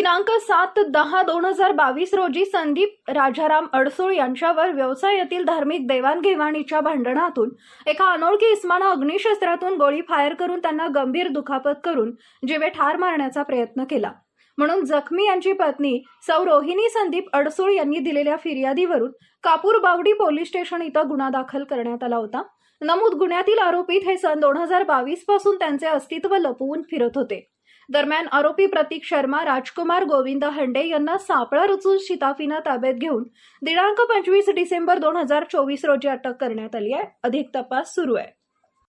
दिनांक सात दहा दोन हजार बावीस रोजी संदीप राजाराम अडसूळ यांच्यावर व्यवसायातील धार्मिक देवाणघेवाणीच्या भांडणातून एका अनोळखी इस्मानं अग्निशस्त्रातून गोळी फायर करून त्यांना गंभीर दुखापत करून जीवे ठार मारण्याचा प्रयत्न केला. म्हणून जखमी यांची पत्नी सौ रोहिणी संदीप अडसूळ यांनी दिलेल्या फिर्यादीवरून कापूर बावडी पोलीस स्टेशन इथं गुन्हा दाखल करण्यात आला होता. नमूद गुन्ह्यातील आरोपीत हे सन दोन हजार बावीसपासून त्यांचे अस्तित्व लपवून फिरत होते. दरम्यान आरोपी प्रतीक शर्मा राजकुमार गोविंद हंडे यांना सापळा रचून शिताफीनं ताब्यात घेऊन दिनांक पंचवीस डिसेंबर दोन हजार चोवीस रोजी अटक करण्यात आली आहे. अधिक तपास सुरू आहे.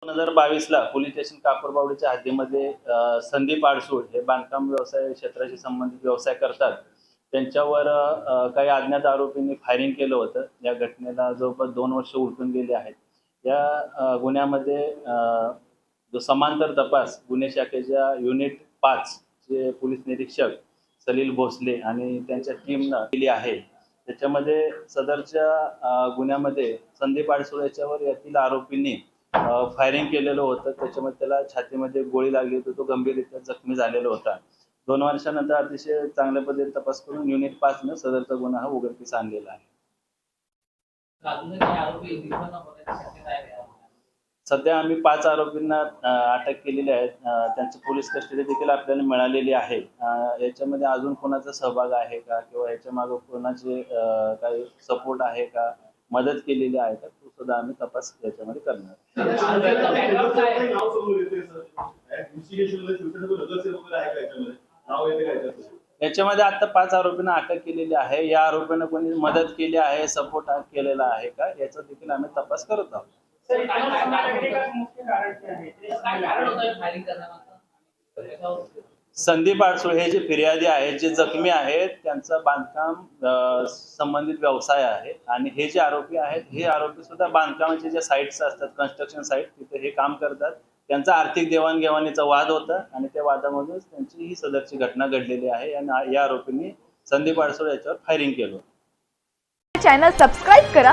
दोन हजार बावीसला पोलीस स्टेशन कापूरबावडीच्या हद्दीमध्ये संदीप आडसूळ हे बांधकाम व्यवसाय क्षेत्राशी संबंधित व्यवसाय करतात. त्यांच्यावर काही अज्ञात आरोपींनी फायरिंग केलं होतं. या घटनेला जवळपास दोन वर्ष उलटून गेली आहेत. या गुन्ह्यामध्ये जो समांतर तपास गुन्हे शाखेच्या युनिट पाच चे पोलीस निरीक्षक सलील भोसले आणि त्यांच्या टीमनं केली आहे. त्याच्यामध्ये सदरच्या गुन्ह्यामध्ये संदीप आडसोळ याच्यावर यातील आरोपींनी फायरिंग केलेलं होतं. त्याच्यामध्ये त्याला छातीमध्ये गोळी लागली होती. तो गंभीररित्या जखमी झालेला होता. दोन वर्षानंतर अतिशय चांगल्या पद्धतीने तपास करून युनिट पाचनं सदरचा गुन्हा हा उघडकीस आणलेला आहे अजूनही काही आरोपी दिसत होण्याची शक्यता आहे का? सध्या आम्ही पाच आरोपींना अटक केलेली आहे. त्यांची पोलीस कस्टडी देखील आपल्याला मिळालेली आहे. याच्यामध्ये अजून कोणाचा सहभाग आहे का? किंवा याच्या मागे कोणाचे काही सपोर्ट आहे का? मदत केलेली आहे का? तो सुद्धा आम्ही तपास याच्यामध्ये करणार. याच्यामध्ये आता पाच आरोपींना अटक केलेली आहे. या आरोपींना कोणी मदत केली आहे सपोर्ट केलेला आहे का? याचा देखील आम्ही तपास करत आहोत. संदीप आडसूळ हे जे फिर्यादी आहेत जे जखमी आहेत त्यांचा बांधकाम संबंधित व्यवसाय आहे. आणि हे जे आरोपी आहेत हे आरोपी सुद्धा बांधकामाचे जे साईट्स असतात कन्स्ट्रक्शन साईट तिथे हे काम करतात. त्यांचा आर्थिक देवाणघेवाणीचा वाद होता आणि त्या वादामधूनच त्यांची ही सदरची घटना घडलेली आहे. आणि या आरोपींनी संदीप आडसूळ याच्यावर फायरिंग केलं. होतं. चॅनल सबस्क्राईब करा.